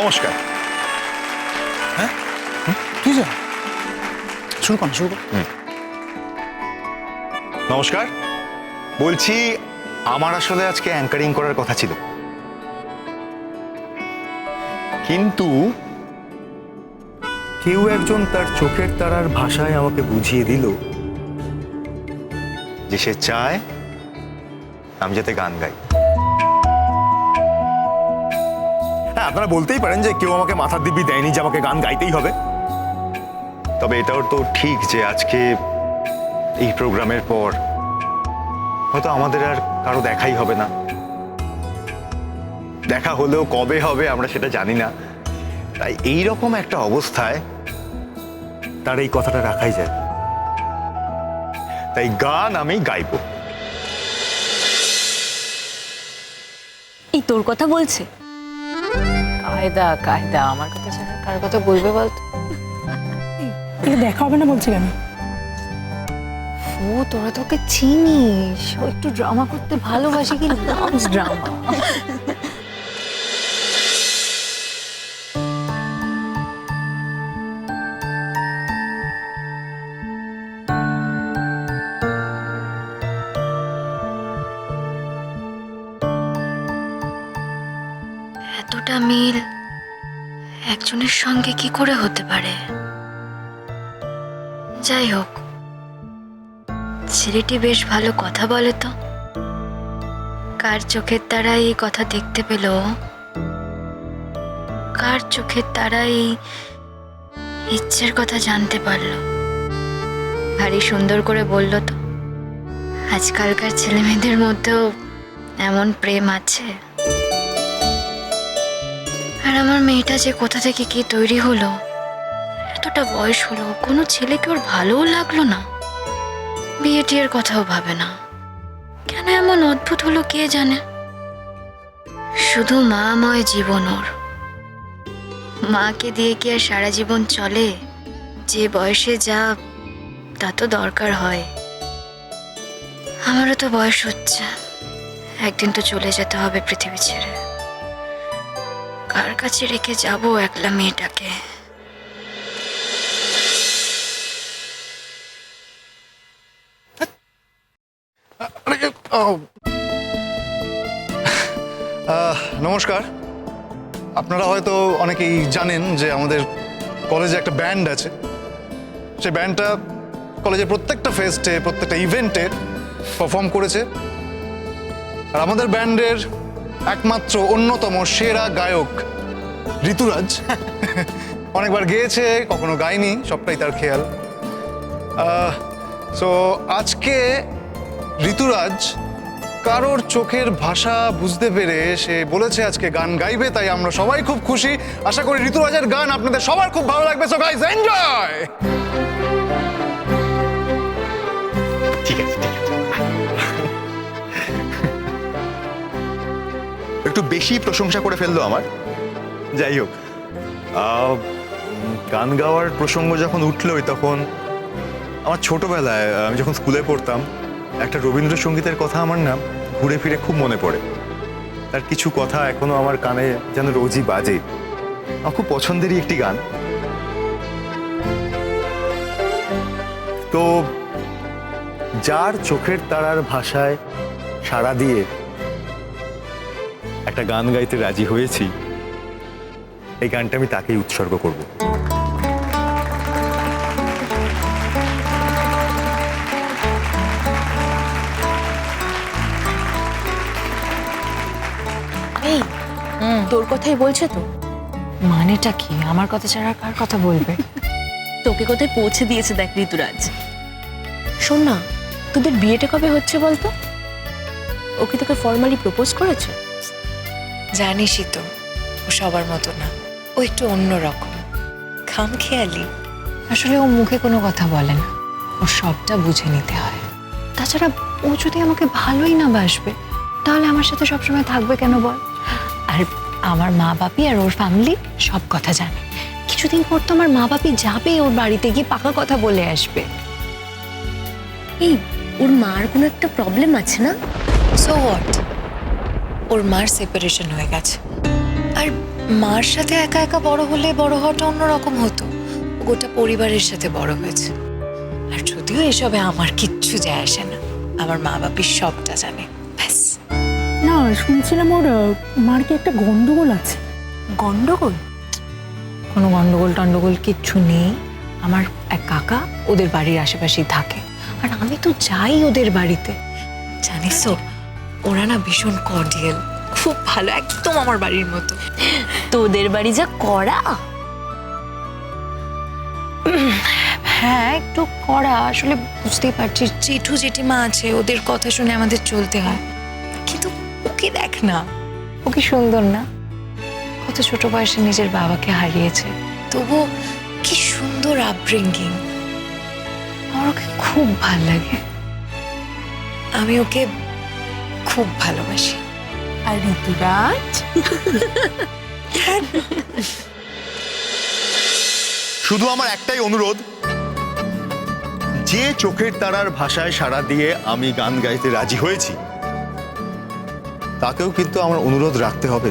নমস্কার। কি যা শুরু কর না, শুরু কর। নমস্কার। বলছি আমার আসলে আজকে অ্যাঙ্কারিং করার কথা ছিল। কিন্তু কেউ একজন তার চোখের তারার ভাষায় আমাকে বুঝিয়ে দিল যে সে চায় আমি যাতে গান গাই। হ্যাঁ আপনারা বলতেই পারেন যে কেউ আমাকে মাথার দিব্যি দেয়নি যে আমাকে গান গাইতেই হবে। তবে এটাও তো ঠিক যে আজকে এই প্রোগ্রামের পর হয়তো আমাদের আর কারও দেখাই হবে না। দেখা হলেও কবে হবে আমরা সেটা জানি না। তাই এই রকম একটা অবস্থায় তার এই কথাটা রাখাই যায়। তাই গান আমি গাইবো। এই তোর কথা বলছে? কায়দা কায়দা আমার কথা ছাড়া কার কথা বলবে বলতো? তুই দেখা হবে না বলছি কেন? ও তোরা তোকে চিনিস। একটু ড্রামা করতে ভালোবাসি কি ড্রামা সঙ্গে কি করে হতে পারে? যাই হোক, ছেলেটি বেশ ভালো কথা বলে তো। কার চোখের তারা এই কথা দেখতে পেল? কার চোখের তারা এই ইচ্ছের কথা জানতে পারল? ভারী সুন্দর করে বলল তো, আজকালকার ছেলেমেয়েদের মধ্যেও এমন প্রেম আছে। আর আমার মেয়েটা যে কোথা থেকে কি তৈরি হলো, এতটা বয়স হলো, কোনো ছেলেকে ওর ভালোও লাগল না? বিয়ে টিয়ের কথাও ভাবে না। কেন এমন অদ্ভুত হলো কে জানে? শুধু মা ময় জীবন ওর। মাকে দিয়ে কি আর সারা জীবন চলে? যে বয়সে যা, তা তো দরকার হয়। আমারও তো বয়স হচ্ছে। একদিন তো চলে যেতে হবে পৃথিবী ছেড়ে। কার কাছে রেখে যাব একলা মেয়েটাকে? নমস্কার। আপনারা হয়তো অনেকেই জানেন যে আমাদের কলেজে একটা ব্যান্ড আছে। সেই ব্যান্ডটা কলেজের প্রত্যেকটা ফেস্টে, প্রত্যেকটা ইভেন্টে পারফর্ম করেছে। আর আমাদের ব্যান্ডের একমাত্র অন্যতম সেরা গায়ক ঋতুরাজ। অনেকবার গেয়েছে কখনো গায়নি সবটাই তার খেয়াল। সো আজকে ঋতুরাজ কারোর চোখের ভাষা বুঝতে পেরে সে বলেছে আজকে গান গাইবে তাই আমরা সবাই খুব খুশি। আশা করি ঋতুরাজের গান আপনাদের সবার খুব ভালো লাগবে। সো গাইস এনজয় বেশি প্রশংসা করে ফেলল আমার। যাই হোক গান গাওয়ার প্রসঙ্গ যখন উঠলোই তখন আমার ছোটবেলায় আমি যখন স্কুলে পড়তাম, একটা রবীন্দ্রসঙ্গীতের কথা আমার না ঘুরে ফিরে খুব মনে পড়ে। তার কিছু কথা এখনও আমার কানে যেন রোজই বাজে। আমার খুব পছন্দেরই একটি গান। তো যার চোখের তারার ভাষায় সাড়া দিয়ে একটা গান গাইতে রাজি হয়েছি। এই গানটা আমি তাকেই উৎসর্গ করব। এই তোর কথাই বলছে তো। মানেটা কি? আমার কথা ছাড়া কার কথা বলবে? তোকে কোথায় পৌঁছে দিয়েছে দেখ ঋতুরাজ। শোন না তোদের বিয়েটা কবে হচ্ছে বলতো? ও কি তোকে ফর্মালি প্রপোজ করেছে? জানিসই তো ও সবার মতো না। ও একটু অন্যরকম খাম খেয়ালি আসলে ও মুখে কোনো কথা বলে না ও সবটা বুঝে নিতে হয়। তাছাড়া ও যদি আমাকে ভালোই না বাসবে তাহলে আমার সাথে সবসময় থাকবে কেন বল? আর আমার মা বাপি আর ওর ফ্যামিলি সব কথা জানে। কিছুদিন পর তো আমার মা বাপি যাবে ওর বাড়িতে গিয়ে পাকা কথা বলে আসবে। এই ওর মার কোনো একটা প্রবলেম আছে না? সো হোয়াট ওর মার সেপারেশন হয়ে গেছে। আর মার সাথে একা একা বড় হলে বড় হওয়াটা অন্যরকম হতো। গোটা পরিবারের সাথে বড় হয়েছে। আর যদিও এসবে আমার কিচ্ছু যায় আসে না আমার মা বাপি সবটা জানে। ব্যাস। না শুনছিলাম ওর মার কি একটা গন্ডগোল আছে? গন্ডগোল? কোনো গন্ডগোল টন্ডগোল কিচ্ছু নেই। আমার এক কাকা ওদের বাড়ির আশেপাশেই থাকে। আর আমি তো যাই ওদের বাড়িতে। জানিস তো ওরা না ভীষণ কর্ডিয়াল খুব ভালো একদম আমার বাড়ির মতো। তোদের বাড়ি যা করা হ্যাঁ একটু করা আসলে বুঝতেই পারছিস। জেঠু জেঠিমা আছে ওদের কথা শুনে আমাদের চলতে হয়। কিন্তু ওকে দেখ না। ও কি সুন্দর না? কত ছোট বয়সে নিজের বাবাকে হারিয়েছে। তবু কি সুন্দর আপব্রিঙ্গিং আমার ওকে খুব ভালো লাগে। আমি ওকে খুব ভালোবাসি। আর ঋতুরাজ? শুধু আমার একটাই অনুরোধ যে চোখের তারার ভাষায় সাড়া দিয়ে আমি গান গাইতে রাজি হয়েছি তাকেও কিন্তু আমার অনুরোধ রাখতে হবে।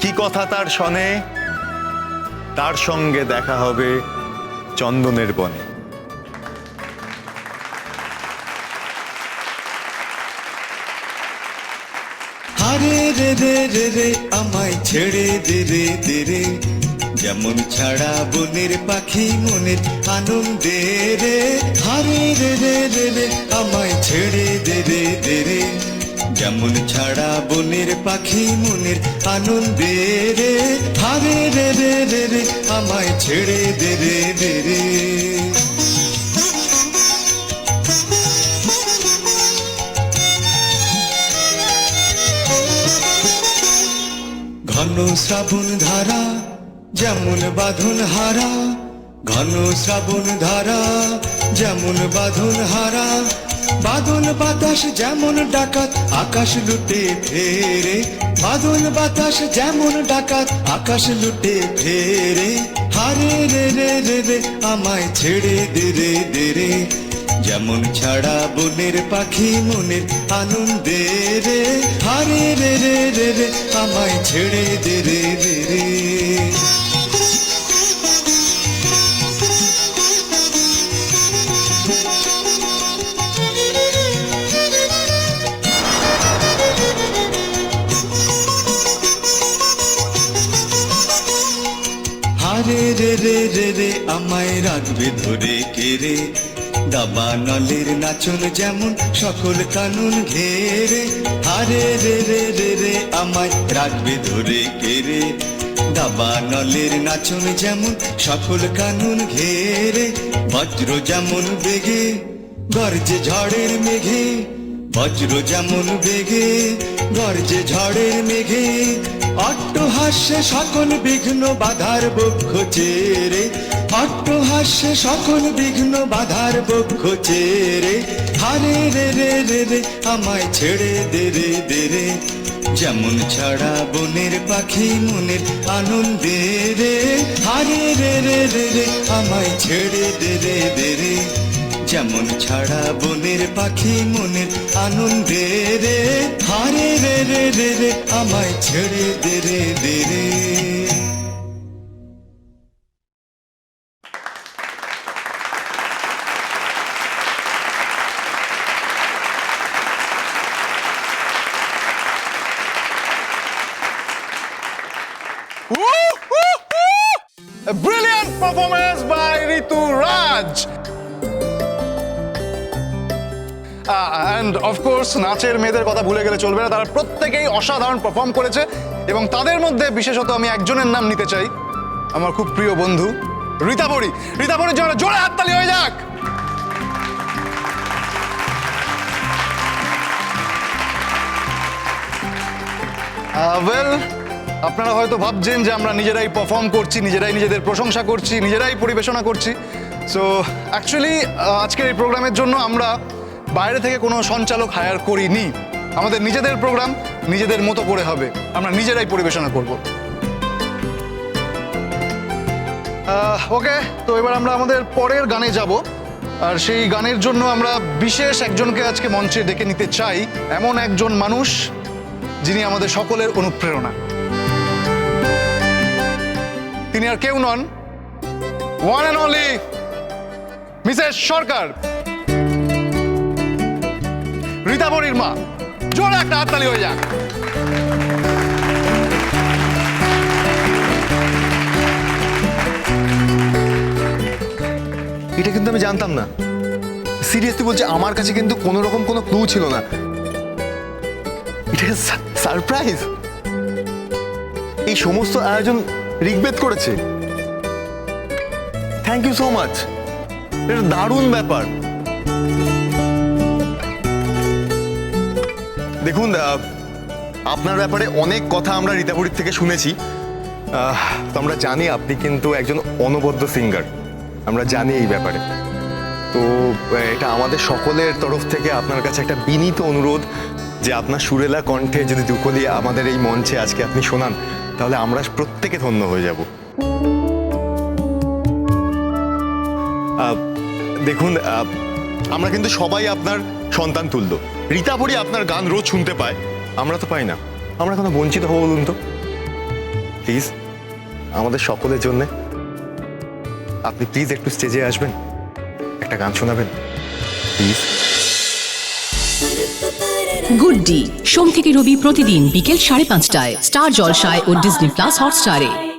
কি কথা তার শনে? তার সঙ্গে দেখা হবে চন্দনের বনে। রে রে রে রে, আমায় ছেড়ে দে রে দে রে। যেমন ছাড়া বনের পাখি মনের আনন্দে রে। হারে রে রে রে রে, আমায় ছেড়ে দে রে দে রে। যেমন ছাড়া বনের পাখি মনের আনন্দে রে, হারে রে রে রে রে, আমায় ছেড়ে দে রে দে রে। ঘন শ্রাবণ ধারা যেমন বাঁধন হারা, ঘন শ্রাবণ ধারা যেমন বাঁধন হারা বাদল বাতাস যেমন ডাকাত, আকাশ লুটে ফেরে। বাদল বাতাস যেমন ডাকাত, আকাশ লুটে ফেরে। হারে রে রে রে রে, আমায় ছেড়ে দে রে দে রে। যেমন ছাড়া বনের পাখি মনের আনন্দে রে। হারে রে রে রে রে, আমায় ছেড়ে দে রে রে রে। আমায় রাখবে ধরে কেড়ে। দাবা নলের নাচন যেমন সকল কানুন ঘেরে। হারে রে রে রে রে, আমায় রাখবে ধরে কেড়ে। দাবা নলের নাচন যেমন সকল কানুন ঘেরে। বজ্র যেমন বেগে, গর্জে ঝড়ের মেঘে। বজ্র যেমন বেগে, গর্জে ঝড়ের মেঘে। অট্টহাস্যে সকল বিঘ্ন বাধার বক্ষ চেরে। অট্টহাস্যে সকল বিঘ্ন বাধার বক্ষ চেরে হারে রে রে রে রে, আমায় ছেড়ে দে রে দে রে। যেমন ছাড়া বনের পাখি মনের আনন্দে রে হারে রে রে রে রে, আমায় ছেড়ে দে রে দে রে। যেমন ছাড়া বনের পাখি মনের আনন্দে রে হারে রে রে রে রে, আমায় ছেড়ে দে রে দে রে। Brilliant performance by Ritu Raj. And of course নাচের মেয়েদের কথা ভুলে গেলে চলবে না। তারা প্রত্যেকেই অসাধারণ পারফর্ম করেছে এবং তাদের মধ্যে বিশেষত আমি একজনের নাম নিতে চাই। আমার খুব প্রিয় বন্ধু রীতাবরী। রীতাবরীর জন্য জোরে হাততালি, হয়ে যাক। ওয়েল আপনারা হয়তো ভাবছেন যে আমরা নিজেরাই পারফর্ম করছি, নিজেরাই নিজেদের প্রশংসা করছি, নিজেরাই পরিবেশনা করছি। সো অ্যাকচুয়ালি আজকের এই প্রোগ্রামের জন্য আমরা বাইরে থেকে কোনো সঞ্চালক হায়ার করিনি। আমাদের নিজেদের প্রোগ্রাম নিজেদের মতো করে হবে। আমরা নিজেরাই পরিবেশনা করব। ওকে তো এবার আমরা আমাদের পরের গানে যাব। আর সেই গানের জন্য আমরা বিশেষ একজনকে আজকে মঞ্চে ডেকে নিতে চাই। এমন একজন মানুষ যিনি আমাদের সকলের অনুপ্রেরণা। তিনি আর কেউ নন। One and only Mrs Sarkar রীতাবরীর মা। জোরে একটা হাততালি হয়ে যাক। এটা কিন্তু আমি জানতাম না। সিরিয়াসলি বলছি, আমার কাছে কিন্তু কোনো রকম কোনো ক্লু ছিল না। এটা সারপ্রাইজ। এই সমস্ত আয়োজন ঋগ্বেদ করেছে। থ্যাংক ইউ সো মাচ এটা দারুণ ব্যাপার। দেখুন আপনার ব্যাপারে অনেক কথা আমরা রীতাপুরীর থেকে শুনেছি। তো আমরা জানি আপনি কিন্তু একজন অনবদ্য সিঙ্গার আমরা জানি এই ব্যাপারে। তো এটা আমাদের সকলের তরফ থেকে আপনার কাছে একটা বিনীত অনুরোধ যে আপনার সুরেলা কণ্ঠে যদি দুকলি আমাদের এই মঞ্চে আজকে আপনি শোনান তাহলে আমরা প্রত্যেকে ধন্য হয়ে যাব। দেখুন আমরা কিন্তু সবাই আপনার সন্তান তুল্য। রীতাপরি আপনার গান রোজ শুনতে পায়। আমরা তো পাই না। আমরা কোনো বঞ্চিত হব বলুন তো? প্লিজ আমাদের সকলের জন্যে আপনি প্লিজ একটু স্টেজে আসবেন। একটা গান শোনাবেন। Please good D. সোম থেকে রবি প্রতিদিন বিকেল সাড়ে পাঁচটায়। স্টার জলসায় ও ডিজনি প্লাস হটস্টারে।